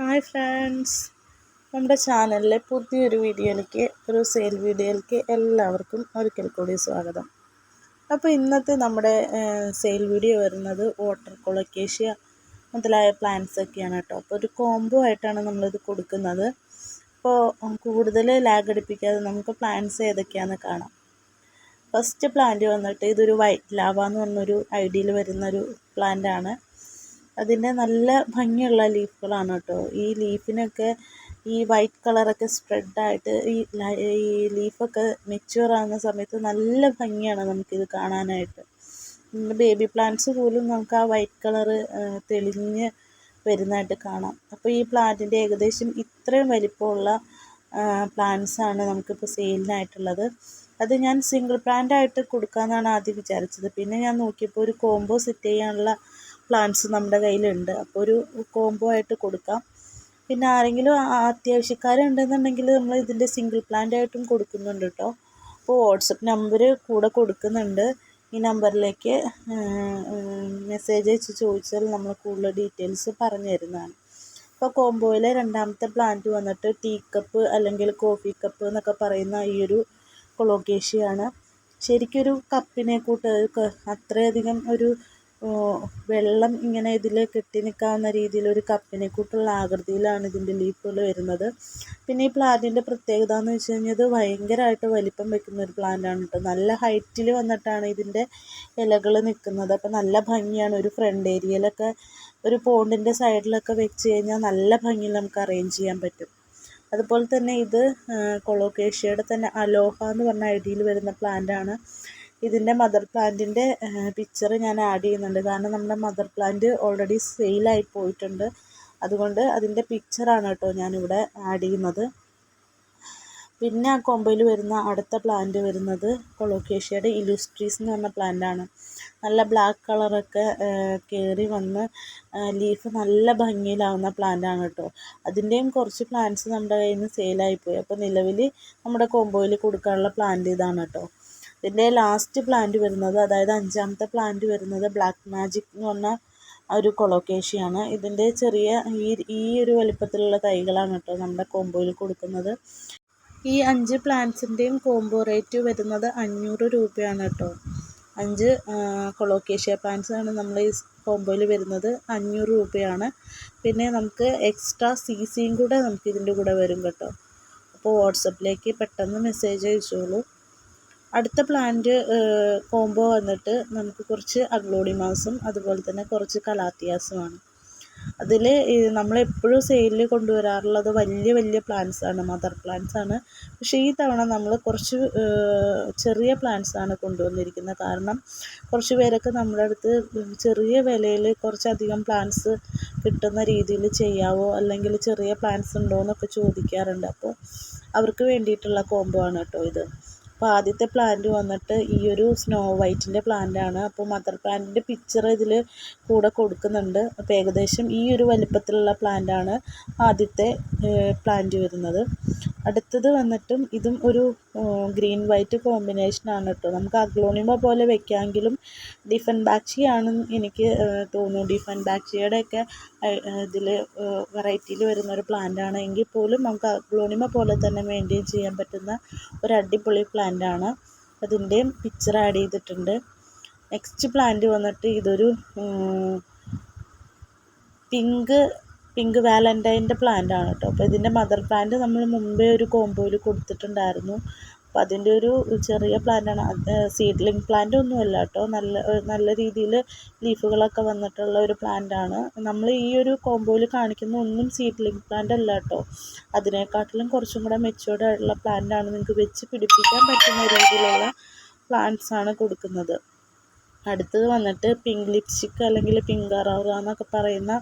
Hi friends നമ്മുടെ ചാനലിലെ പുതിയൊരു വീഡിയോയിലേക്ക് ഒരു സെയിൽ വീഡിയോയിലേക്ക് എല്ലാവർക്കും ഒരിക്കൽ കൂടി സ്വാഗതം. അപ്പോൾ ഇന്നത്തെ നമ്മുടെ സെയിൽ വീഡിയോ വരുന്നത് വാട്ടർ കൊളക്കേഷ്യ മുതലായ പ്ലാന്റ്സ് ഒക്കെയാണ് കേട്ടോ. അപ്പോൾ ഒരു കോംബോ ആയിട്ടാണ് നമ്മളിത് കൊടുക്കുന്നത്. അപ്പോൾ കൂടുതൽ ലാഗ് അടിപ്പിക്കാതെ നമുക്ക് പ്ലാന്റ്സ് ഏതൊക്കെയാണെന്ന് കാണാം. ഫസ്റ്റ് പ്ലാന്റ് വന്നിട്ട് ഇതൊരു വൈറ്റ് ലാവ എന്ന് പറഞ്ഞൊരു ഐഡിയയിൽ വരുന്നൊരു പ്ലാന്റാണ് അതിന്റെ നല്ല ഭംഗിയുള്ള ലീഫുകളാണ് കേട്ടോ. ഈ ലീഫിനൊക്കെ ഈ വൈറ്റ് കളറൊക്കെ സ്പ്രെഡായിട്ട് ഈ ഈ ലീഫൊക്കെ മെച്യൂർ ആകുന്ന സമയത്ത് നല്ല ഭംഗിയാണ് നമുക്കിത് കാണാനായിട്ട്. ബേബി പ്ലാന്റ്സ് പോലും നമുക്ക് ആ വൈറ്റ് കളറ് തെളിഞ്ഞ് വരുന്നതായിട്ട് കാണാം. അപ്പോൾ ഈ പ്ലാന്റിന്റെ ഏകദേശം ഇത്രയും വലിപ്പമുള്ള പ്ലാന്റ്സാണ് നമുക്കിപ്പോൾ സെയിലിനായിട്ടുള്ളത് അത് ഞാൻ സിംഗിൾ പ്ലാന്റ് ആയിട്ട് കൊടുക്കാമെന്നാണ് ആദ്യം വിചാരിച്ചത്. പിന്നെ ഞാൻ നോക്കിയപ്പോൾ ഒരു കോംബോ സെറ്റ് ചെയ്യാനുള്ള പ്ലാന്റ്സ് നമ്മുടെ കയ്യിലുണ്ട്. അപ്പോൾ ഒരു കോംബോ ആയിട്ട് കൊടുക്കാം. പിന്നെ ആരെങ്കിലും അത്യാവശ്യക്കാരുണ്ടെന്നുണ്ടെങ്കിൽ നമ്മൾ ഇതിന്റെ സിംഗിൾ പ്ലാന്റ് ആയിട്ടും കൊടുക്കുന്നുണ്ട് കേട്ടോ അപ്പോൾ വാട്സപ്പ് നമ്പർ കൂടെ കൊടുക്കുന്നുണ്ട്. ഈ നമ്പറിലേക്ക് മെസ്സേജ് അയച്ച് ചോദിച്ചാൽ നമ്മൾ കൂടുതൽ ഡീറ്റെയിൽസ് പറഞ്ഞു തരുന്നതാണ്. ഇപ്പോൾ കോംബോയിലെ രണ്ടാമത്തെ പ്ലാന്റ് വന്നിട്ട് ടീ കപ്പ് അല്ലെങ്കിൽ കോഫി കപ്പ് എന്നൊക്കെ പറയുന്ന ഈ ഒരു കൊളോക്കേഷ്യയാണ് ശരിക്കൊരു കപ്പിനെ കൂട്ട് അത്രയധികം ഒരു വെള്ളം ഇങ്ങനെ ഇതിൽ കെട്ടി നിൽക്കാവുന്ന രീതിയിൽ ഒരു കപ്പിനെ കൂട്ടുള്ള ആകൃതിയിലാണ് ഇതിന്റെ ലീഫുകൾ വരുന്നത്. പിന്നെ ഈ പ്ലാന്റിന്റെ പ്രത്യേകത എന്ന് വെച്ച് കഴിഞ്ഞാൽ ഇത് ഭയങ്കരമായിട്ട് വലിപ്പം വെക്കുന്ന ഒരു പ്ലാന്റാണ് കേട്ടോ നല്ല ഹൈറ്റിൽ വന്നിട്ടാണ് ഇതിന്റെ ഇലകൾ നിൽക്കുന്നത് അപ്പോൾ നല്ല ഭംഗിയാണ് ഒരു ഫ്രണ്ട് ഏരിയയിലൊക്കെ ഒരു പോണ്ടിന്റെ സൈഡിലൊക്കെ വെച്ച് കഴിഞ്ഞാൽ നല്ല ഭംഗിയിൽ നമുക്ക് അറേഞ്ച് ചെയ്യാൻ പറ്റും. അതുപോലെ തന്നെ ഇത് കൊളോക്കേഷ്യയുടെ തന്നെ അലോഹ എന്ന് പറഞ്ഞ ഐഡിയയിൽ വരുന്ന പ്ലാന്റാണ് ഇതിന്റെ മദർ പ്ലാന്റിന്റെ പിക്ചർ ഞാൻ ആഡ് ചെയ്യുന്നുണ്ട്. കാരണം നമ്മുടെ മദർ പ്ലാന്റ് ഓൾറെഡി സെയിലായി പോയിട്ടുണ്ട്. അതുകൊണ്ട് അതിന്റെ പിക്ചറാണ് കേട്ടോ ഞാനിവിടെ ആഡ് ചെയ്യുന്നത്. പിന്നെ ആ കൊമ്പയിൽ വരുന്ന അടുത്ത പ്ലാന്റ് വരുന്നത് കൊളോക്കേഷ്യയുടെ ഇലുസ്ട്രീസ് എന്ന് പറഞ്ഞ പ്ലാന്റാണ് നല്ല ബ്ലാക്ക് കളറൊക്കെ കയറി വന്ന് ലീഫ് നല്ല ഭംഗിയിലാവുന്ന പ്ലാന്റാണ് കേട്ടോ. അതിന്റെയും കുറച്ച് പ്ലാന്റ്സ് നമ്മുടെ കയ്യിൽ നിന്ന് സെയിലായിപ്പോയി അപ്പോൾ നിലവിൽ നമ്മുടെ കൊമ്പോയിൽ കൊടുക്കാനുള്ള പ്ലാന്റ് ഇതാണ് കേട്ടോ. ഇതിന്റെ ലാസ്റ്റ് പ്ലാന്റ് വരുന്നത് അതായത് അഞ്ചാമത്തെ പ്ലാന്റ് വരുന്നത് ബ്ലാക്ക് മാജിക് എന്ന് പറഞ്ഞ ഒരു കൊളോക്കേഷ്യയാണ് ഇതിന്റെ ചെറിയ ഈ ഈ ഒരു വലിപ്പത്തിലുള്ള തൈകളാണ് കേട്ടോ നമ്മുടെ കോമ്പോയിൽ കൊടുക്കുന്നത്. ഈ അഞ്ച് പ്ലാന്റ്സിന്റെയും കോംബോ റേറ്റ് വരുന്നത് അഞ്ഞൂറ് രൂപയാണ് കേട്ടോ. അഞ്ച് കൊളോക്കേഷ്യ പ്ലാന്റ്സ് ആണ് നമ്മൾ ഈ കോംബോയിൽ വരുന്നത് അഞ്ഞൂറ് രൂപയാണ്. പിന്നെ നമുക്ക് എക്സ്ട്രാ സി സിയും കൂടെ നമുക്ക് ഇതിന്റെ കൂടെ വരും കേട്ടോ. അപ്പോൾ വാട്സപ്പിലേക്ക് പെട്ടെന്ന് മെസ്സേജ് അയച്ചോളൂ. അടുത്ത പ്ലാന്റ് കോംബോ വന്നിട്ട് നമുക്ക് കുറച്ച് അഗ്ലോഡിമാസും അതുപോലെ തന്നെ കുറച്ച് കലാത്തിയാസുമാണ്. അതിൽ നമ്മളെപ്പോഴും സെയിലിൽ കൊണ്ടുവരാറുള്ളത് വലിയ വലിയ പ്ലാന്റ്സ് ആണ് മദർ പ്ലാന്റ്സ് ആണ്. പക്ഷേ ഈ തവണ നമ്മൾ കുറച്ച് ചെറിയ പ്ലാന്റ്സ് ആണ് കൊണ്ടുവന്നിരിക്കുന്നത്. കാരണം കുറച്ച് പേരൊക്കെ നമ്മുടെ അടുത്ത് ചെറിയ വിലയിൽ കുറച്ചധികം പ്ലാന്റ്സ് കിട്ടുന്ന രീതിയിൽ ചെയ്യാവോ അല്ലെങ്കിൽ ചെറിയ പ്ലാന്റ്സ് ഉണ്ടോ എന്നൊക്കെ ചോദിക്കാറുണ്ട്. അപ്പോൾ അവർക്ക് വേണ്ടിയിട്ടുള്ള കോംബോ ആണ് കേട്ടോ ഇത്. അപ്പോൾ ആദ്യത്തെ പ്ലാന്റ് വന്നിട്ട് ഈ ഒരു സ്നോ വൈറ്റിന്റെ പ്ലാന്റാണ് അപ്പോൾ മദർ പ്ലാന്റിന്റെ പിക്ചർ ഇതിൽ കൂടെ കൊടുക്കുന്നുണ്ട്. അപ്പോൾ ഏകദേശം ഈ ഒരു വലിപ്പത്തിലുള്ള പ്ലാന്റാണ് ആദ്യത്തെ പ്ലാന്റ് വരുന്നത്. അടുത്തത് വന്നിട്ടും ഇതും ഒരു ഗ്രീൻ വൈറ്റ് കോമ്പിനേഷനാണ് കേട്ടോ. നമുക്ക് അഗ്ലോണിമ പോലെ വെക്കാമെങ്കിലും ഡിഫൻ ബാക്ഷിയാണ് എനിക്ക് തോന്നുന്നു. ഡിഫൻ ബാക്ഷിയുടെയൊക്കെ ഇതിൽ വെറൈറ്റിയിൽ വരുന്ന ഒരു പ്ലാന്റാണ് എങ്കിൽ പോലും നമുക്ക് അഗ്ലോണിമ പോലെ തന്നെ മെയിന്റെയിൻ ചെയ്യാൻ പറ്റുന്ന ഒരു അടിപൊളി പ്ലാന്റ് ആണ്. അതിന്റെയും പിക്ചർ ആഡ് ചെയ്തിട്ടുണ്ട്. നെക്സ്റ്റ് പ്ലാന്റ് വന്നിട്ട് ഇതൊരു പിങ്ക് പിങ്ക് വാലന്റൈന്റെ പ്ലാന്റ് ആണ് കേട്ടോ അപ്പോൾ ഇതിന്റെ മദർ പ്ലാന്റ് നമ്മൾ മുമ്പേ ഒരു കോമ്പോയിൽ കൊടുത്തിട്ടുണ്ടായിരുന്നു. അപ്പോൾ അതിന്റെ ഒരു ചെറിയ പ്ലാന്റാണ്. അത് സീഡ്ലിംഗ് പ്ലാന്റ് ഒന്നുമല്ല കേട്ടോ നല്ല നല്ല രീതിയിൽ ലീഫുകളൊക്കെ വന്നിട്ടുള്ള ഒരു പ്ലാന്റാണ്. നമ്മൾ ഈ ഒരു കോമ്പോയിൽ കാണിക്കുന്ന ഒന്നും സീഡ്ലിംഗ് പ്ലാന്റ് അല്ല കേട്ടോ അതിനെക്കാട്ടിലും കുറച്ചും കൂടെ മെച്ചുവേർഡ് ആയിട്ടുള്ള പ്ലാന്റാണ് നിങ്ങൾക്ക് വെച്ച് പിടിപ്പിക്കാൻ പറ്റുന്ന രീതിയിലുള്ള പ്ലാന്റ്സ് ആണ് കൊടുക്കുന്നത്. അടുത്തത് വന്നിട്ട് പിങ്ക് ലിപ്സ്റ്റിക് അല്ലെങ്കിൽ പിങ്ക് അറോറ എന്നൊക്കെ പറയുന്ന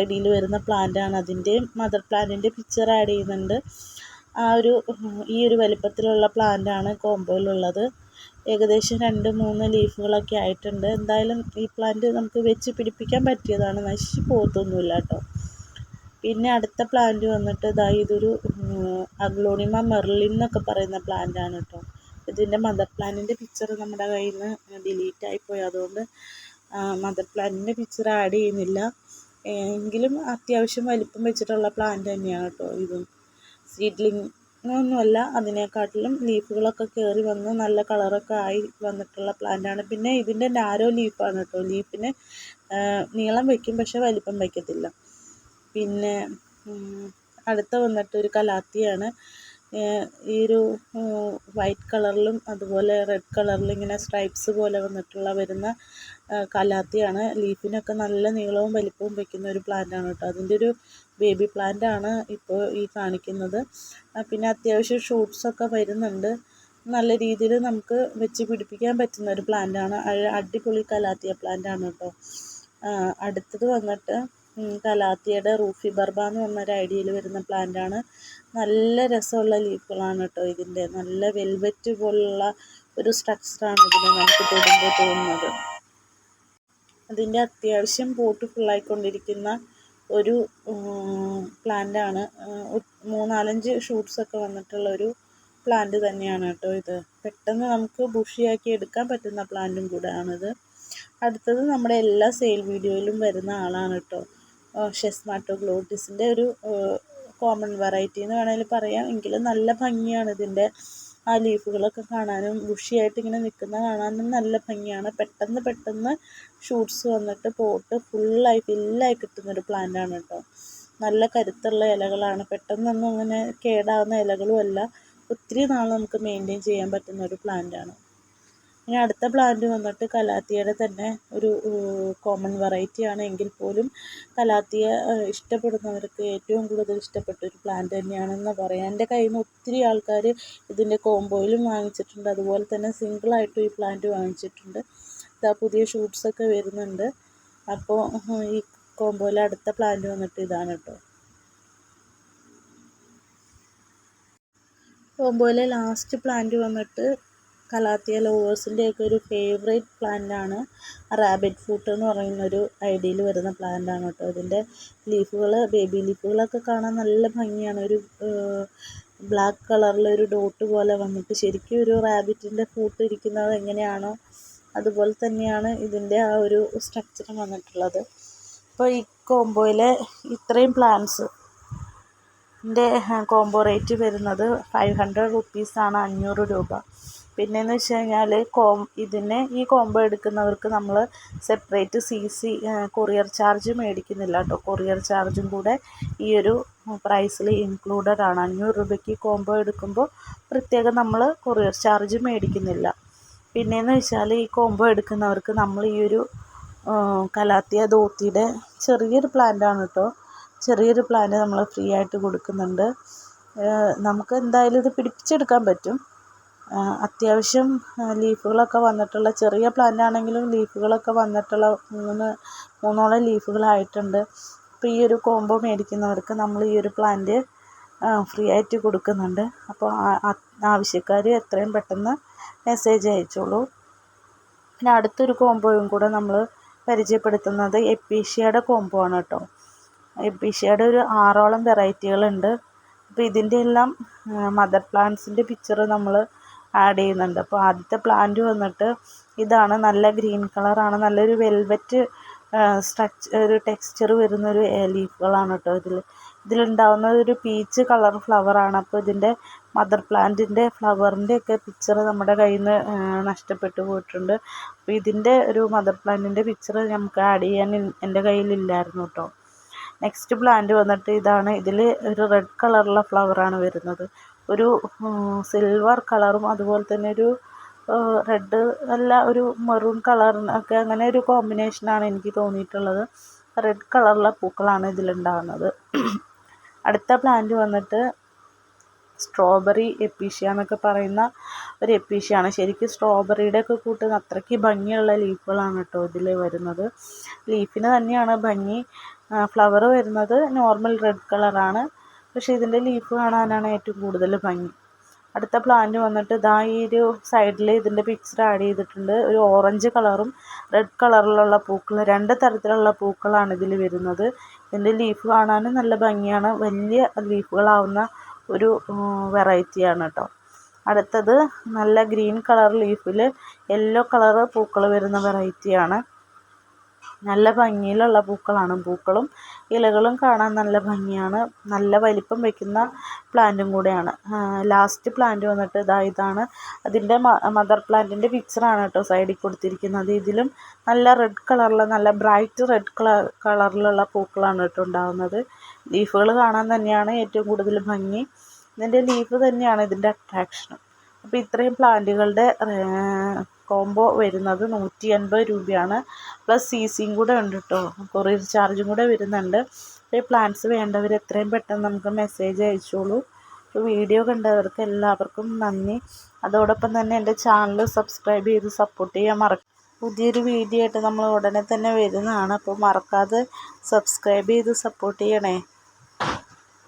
ഐഡിയയിൽ വരുന്ന പ്ലാന്റാണ് അതിന്റെ മദർ പ്ലാന്റിന്റെ പിക്ചർ ആഡ് ചെയ്യുന്നുണ്ട്. ആ ഒരു ഈ ഒരു വലിപ്പത്തിലുള്ള പ്ലാന്റാണ് കോംബോയിലുള്ളത് ഏകദേശം രണ്ട് മൂന്ന് ലീഫുകളൊക്കെ ആയിട്ടുണ്ട്. എന്തായാലും ഈ പ്ലാന്റ് നമുക്ക് വെച്ച് പിടിപ്പിക്കാൻ പറ്റിയതാണ്. നശിച്ച് പോകത്തൊന്നുമില്ല കേട്ടോ. പിന്നെ അടുത്ത പ്ലാന്റ് വന്നിട്ട് ഇതാ ഇതൊരു അഗ്ലോണിമ മെർലിൻ എന്നൊക്കെ പറയുന്ന ആണ് കേട്ടോ. ഇതിന്റെ മദർ പ്ലാനിന്റെ പിക്ചർ നമ്മുടെ കയ്യിൽ നിന്ന് ഡിലീറ്റ് ആയിപ്പോയി അതുകൊണ്ട് മദർ പ്ലാനിന്റെ പിക്ചർ ആഡ് ചെയ്യുന്നില്ല. എങ്കിലും അത്യാവശ്യം വലിപ്പം വെച്ചിട്ടുള്ള പ്ലാന്റ് തന്നെയാണ് കേട്ടോ ഇതും. സീഡ്ലിംഗ് ഒന്നുമല്ല അതിനെക്കാട്ടിലും ലീഫുകളൊക്കെ കയറി വന്ന് നല്ല കളറൊക്കെ ആയി വന്നിട്ടുള്ള പ്ലാന്റാണ് പിന്നെ ഇതിന്റെ നാരോ ലീഫാണ് കേട്ടോ. ലീഫിന് നീളം വയ്ക്കും പക്ഷെ വലിപ്പം വയ്ക്കത്തില്ല പിന്നെ അടുത്ത വന്നിട്ട് ഒരു കലാത്തിയാണ്. ഈ ഒരു വൈറ്റ് കളറിലും അതുപോലെ റെഡ് കളറിലും ഇങ്ങനെ സ്ട്രൈപ്സ് പോലെ വന്നിട്ടുള്ള വരുന്ന കലാത്തിയാണ്. ലീഫിനൊക്കെ നല്ല നീളവും വലിപ്പവും വയ്ക്കുന്ന ഒരു പ്ലാന്റ് ആണ് കേട്ടോ. അതിന്റെ ഒരു ബേബി പ്ലാന്റ് ആണ് ഇപ്പോൾ ഈ കാണിക്കുന്നത്. പിന്നെ അത്യാവശ്യം ഷൂട്ട്സൊക്കെ വരുന്നുണ്ട്. നല്ല രീതിയിൽ നമുക്ക് വെച്ച് പിടിപ്പിക്കാൻ പറ്റുന്ന ഒരു പ്ലാന്റ് ആണ്. അടിപൊളി കലാത്തിയ ആണ് കേട്ടോ. അടുത്തത് വന്നിട്ട് കലാത്തിയുടെ റൂഫി ബർബ എന്ന് പറഞ്ഞൊരു ഐഡിയയിൽ വരുന്ന പ്ലാന്റാണ് നല്ല രസമുള്ള ലീഫുകളാണ് കേട്ടോ ഇതിന്റെ. നല്ല വെൽവെറ്റ് പോലുള്ള ഒരു സ്ട്രക്ചറാണ് ഇതിന് നമുക്ക് തൊടുമ്പോൾ തോന്നുന്നത്. അതിന്റെ അത്യാവശ്യം പോട്ട് ഫുള്ളായിക്കൊണ്ടിരിക്കുന്ന ഒരു പ്ലാന്റാണ് മൂന്നാലഞ്ച് ഷൂട്ട്സൊക്കെ വന്നിട്ടുള്ള ഒരു പ്ലാന്റ് തന്നെയാണ് കേട്ടോ ഇത്. പെട്ടെന്ന് നമുക്ക് ബുഷിയാക്കി എടുക്കാൻ പറ്റുന്ന പ്ലാന്റും കൂടെയാണിത് അടുത്തത് നമ്മുടെ എല്ലാ സെയിൽ വീഡിയോയിലും വരുന്ന ആളാണ് കേട്ടോ. ഷെസ്മാറ്റോ ഗ്ലോട്ടിസിന്റെ ഒരു കോമൺ വെറൈറ്റി എന്ന് വേണമെങ്കിൽ പറയാം. എങ്കിലും നല്ല ഭംഗിയാണ് ഇതിന്റെ ആ ലീഫുകളൊക്കെ കാണാനും ബുഷിയായിട്ട് ഇങ്ങനെ നിൽക്കുന്ന കാണാനും നല്ല ഭംഗിയാണ്. പെട്ടെന്ന് പെട്ടെന്ന് ഷൂട്ട്സ് വന്നിട്ട് പോട്ട് ഫുള്ളായി ഫില്ലായി കിട്ടുന്നൊരു ആണ് കേട്ടോ. നല്ല കരുത്തുള്ള ഇലകളാണ്. പെട്ടെന്നൊന്നും അങ്ങനെ കേടാവുന്ന ഇലകളുമല്ല. ഒത്തിരി നാൾ നമുക്ക് മെയിന്റെയിൻ ചെയ്യാൻ പറ്റുന്ന ഒരു പ്ലാന്റാണ് ഇനി അടുത്ത പ്ലാന്റ് വന്നിട്ട് കലാത്തിയുടെ തന്നെ ഒരു കോമൺ വെറൈറ്റി ആണ്. എങ്കിൽ പോലും കലാത്തിയ ഇഷ്ടപ്പെടുന്നവർക്ക് ഏറ്റവും കൂടുതൽ ഇഷ്ടപ്പെട്ട ഒരു പ്ലാന്റ് തന്നെയാണെന്ന് പറയാം. എന്റെ കയ്യിൽ നിന്ന് ഒത്തിരി ആൾക്കാർ ഇതിന്റെ കോംബോയിലും വാങ്ങിച്ചിട്ടുണ്ട്. അതുപോലെ തന്നെ സിംഗിളായിട്ടും ഈ പ്ലാന്റ് വാങ്ങിച്ചിട്ടുണ്ട്. ഇതാ പുതിയ ഷൂട്ട്സൊക്കെ വരുന്നുണ്ട്. അപ്പോൾ ഈ കോംബോയിലെ അടുത്ത പ്ലാന്റ് വന്നിട്ട് ഇതാണ് കേട്ടോ കോംബോയിലെ ലാസ്റ്റ് പ്ലാന്റ് വന്നിട്ട് കലാത്തിയ ലവേഴ്സിന്റെയൊക്കെ ഒരു ഫേവറേറ്റ് പ്ലാന്റാണ് റാബിറ്റ് ഫ്രൂട്ട് എന്ന് പറയുന്ന ഒരു ഐഡിയയിൽ വരുന്ന പ്ലാന്റാണ് കേട്ടോ. ഇതിന്റെ ലീഫുകൾ ബേബി ലീഫുകളൊക്കെ കാണാൻ നല്ല ഭംഗിയാണ്. ഒരു ബ്ലാക്ക് ഒരു ഡോട്ട് പോലെ വന്നിട്ട് ശരിക്കും ഒരു റാബിറ്റിന്റെ ഫൂട്ട് ഇരിക്കുന്നത് എങ്ങനെയാണോ അതുപോലെ തന്നെയാണ് ഇതിന്റെ ആ ഒരു സ്ട്രക്ചർ വന്നിട്ടുള്ളത്. അപ്പോൾ ഈ കോംബോയിലെ ഇത്രയും പ്ലാന്റ്സ് എന്റെ കോംബോ റേറ്റ് വരുന്നത് ഫൈവ് ഹൺഡ്രഡ് റുപ്പീസാണ് അഞ്ഞൂറ് രൂപ. പിന്നെയെന്ന് വെച്ച് കഴിഞ്ഞാൽ കോം ഇതിനെ ഈ കോംബോ എടുക്കുന്നവർക്ക് നമ്മൾ separate C C courier charge മേടിക്കുന്നില്ല കേട്ടോ. കൊറിയർ ചാർജും കൂടെ ഈ ഒരു പ്രൈസിൽ ഇൻക്ലൂഡഡ് ആണ്. അഞ്ഞൂറ് രൂപയ്ക്ക് കോംബോ എടുക്കുമ്പോൾ പ്രത്യേകം നമ്മൾ കൊറിയർ ചാർജ് മേടിക്കുന്നില്ല. പിന്നെയെന്ന് വെച്ചാൽ ഈ കോംബോ എടുക്കുന്നവർക്ക് നമ്മൾ ഈ ഒരു കലാത്തിയ ധോത്തിയുടെ ചെറിയൊരു പ്ലാന്റാണ് കേട്ടോ. ചെറിയൊരു പ്ലാന്റ് നമ്മൾ ഫ്രീ ആയിട്ട് കൊടുക്കുന്നുണ്ട്. നമുക്ക് എന്തായാലും ഇത് പിടിപ്പിച്ചെടുക്കാൻ പറ്റും. അത്യാവശ്യം ലീഫുകളൊക്കെ വന്നിട്ടുള്ള ചെറിയ പ്ലാന്റ് ആണെങ്കിലും ലീഫുകളൊക്കെ വന്നിട്ടുള്ള മൂന്ന് മൂന്നോളം ലീഫുകളായിട്ടുണ്ട്. അപ്പോൾ ഈ ഒരു കോംബോ മേടിക്കുന്നവർക്ക് നമ്മൾ ഈ ഒരു പ്ലാന്റ് ഫ്രീ ആയിട്ട് കൊടുക്കുന്നുണ്ട്. അപ്പോൾ ആവശ്യക്കാർ എത്രയും പെട്ടെന്ന് മെസ്സേജ് അയച്ചോളൂ. പിന്നെ അടുത്തൊരു കോംബോയും കൂടെ നമ്മൾ പരിചയപ്പെടുത്തുന്നത് എപ്പീഷ്യയുടെ കോംബോ ആണ് കേട്ടോ. എപ്പീഷ്യയുടെ ഒരു ആറോളം വെറൈറ്റികളുണ്ട് അപ്പോൾ ഇതിന്റെ എല്ലാം മദർ പ്ലാന്റ്സിന്റെ പിക്ചർ നമ്മൾ ആഡ് ചെയ്യുന്നുണ്ട്. അപ്പോൾ ആദ്യത്തെ പ്ലാന്റ് വന്നിട്ട് ഇതാണ് നല്ല ഗ്രീൻ കളറാണ് നല്ലൊരു വെൽവെറ്റ് സ്ട്രക്ചർ ഒരു ടെക്സ്ചർ വരുന്നൊരു ലീഫുകളാണ് കേട്ടോ ഇതിൽ. ഇതിലുണ്ടാവുന്ന ഒരു പീച്ച് കളർ ഫ്ലവറാണ് അപ്പോൾ ഇതിന്റെ മദർ പ്ലാന്റിന്റെ ഫ്ലവറിന്റെ ഒക്കെ പിക്ചർ നമ്മുടെ കയ്യിൽ നിന്ന് നഷ്ടപ്പെട്ടു പോയിട്ടുണ്ട്. അപ്പോൾ ഇതിന്റെ ഒരു മദർ പ്ലാന്റിന്റെ പിക്ചർ നമുക്ക് ആഡ് ചെയ്യാൻ എന്റെ കയ്യിലില്ലായിരുന്നു കേട്ടോ നെക്സ്റ്റ് പ്ലാന്റ് വന്നിട്ട് ഇതാണ്. ഇതിൽ ഒരു റെഡ് കളറുള്ള ഫ്ലവറാണ് വരുന്നത്. ഒരു സിൽവർ കളറും അതുപോലെ തന്നെ ഒരു റെഡ് അല്ല ഒരു മെറൂൺ കളറിനൊക്കെ അങ്ങനെ ഒരു കോമ്പിനേഷനാണ് എനിക്ക് തോന്നിയിട്ടുള്ളത്. റെഡ് കളറുള്ള പൂക്കളാണ് ഇതിലുണ്ടാകുന്നത് അടുത്ത പ്ലാന്റ് വന്നിട്ട് സ്ട്രോബെറി എപ്പീഷ്യ എന്നൊക്കെ പറയുന്ന ഒരു എപ്പീഷ്യയാണ് ശരിക്കും സ്ട്രോബെറിയുടെ ഒക്കെ കൂട്ട് അത്രയ്ക്ക് ഭംഗിയുള്ള ലീഫുകളാണ് കേട്ടോ ഇതിൽ വരുന്നത്. ലീഫിന് തന്നെയാണ് ഭംഗി. ഫ്ലവർ വരുന്നത് നോർമൽ റെഡ് കളറാണ് പക്ഷേ ഇതിന്റെ ലീഫ് കാണാനാണ് ഏറ്റവും കൂടുതൽ ഭംഗി. അടുത്ത പ്ലാന്റ് വന്നിട്ട് ഇതാ ഈ ഒരു സൈഡിൽ ഇതിന്റെ പിക്ചർ ആഡ് ചെയ്തിട്ടുണ്ട്. ഒരു ഓറഞ്ച് കളറും റെഡ് കളറിലുള്ള പൂക്കൾ രണ്ട് തരത്തിലുള്ള പൂക്കളാണ് ഇതിൽ വരുന്നത്. ഇതിന്റെ ലീഫ് കാണാനും നല്ല ഭംഗിയാണ്. വലിയ ലീഫുകളാവുന്ന ഒരു വെറൈറ്റിയാണ് കേട്ടോ അടുത്തത് നല്ല ഗ്രീൻ കളർ ലീഫിൽ യെല്ലോ കളർ പൂക്കൾ വരുന്ന വെറൈറ്റിയാണ് നല്ല ഭംഗിയിലുള്ള പൂക്കളാണ്. പൂക്കളും ഇലകളും കാണാൻ നല്ല ഭംഗിയാണ്. നല്ല വലിപ്പം വയ്ക്കുന്ന പ്ലാന്റും കൂടെയാണ്. ലാസ്റ്റ് പ്ലാന്റ് വന്നിട്ട് ഇതാ ഇതാണ്. അതിന്റെ മദർ പ്ലാന്റിന്റെ പിക്ചറാണ് കേട്ടോ സൈഡിൽ കൊടുത്തിരിക്കുന്നത്. ഇതിലും നല്ല റെഡ് കളറിൽ നല്ല ബ്രൈറ്റ് റെഡ് കളർ കളറിലുള്ള പൂക്കളാണ് കേട്ടോ ഉണ്ടാകുന്നത് ലീഫുകൾ കാണാൻ തന്നെയാണ് ഏറ്റവും കൂടുതൽ ഭംഗി. ഇതിന്റെ ലീഫ് തന്നെയാണ് ഇതിന്റെ അട്രാക്ഷൻ അപ്പോൾ ഇത്രയും പ്ലാന്റുകളുടെ കോംബോ വരുന്നത് നൂറ്റി അൻപത് രൂപയാണ് പ്ലസ് സി സിയും കൂടെ ഉണ്ട് കേട്ടോ കൊറിയർ ചാർജും കൂടെ വരുന്നുണ്ട്. ഈ പ്ലാന്റ്സ് വേണ്ടവർ എത്രയും പെട്ടെന്ന് നമുക്ക് മെസ്സേജ് അയച്ചോളൂ. വീഡിയോ കണ്ടവർക്ക് എല്ലാവർക്കും നന്ദി. അതോടൊപ്പം തന്നെ എന്റെ ചാനൽ സബ്സ്ക്രൈബ് ചെയ്ത് സപ്പോർട്ട് ചെയ്യാൻ മറക്ക പുതിയൊരു വീഡിയോ ആയിട്ട് നമ്മൾ ഉടനെ തന്നെ വരുന്നതാണ്. അപ്പോൾ മറക്കാതെ സബ്സ്ക്രൈബ് ചെയ്ത് സപ്പോർട്ട് ചെയ്യണേ.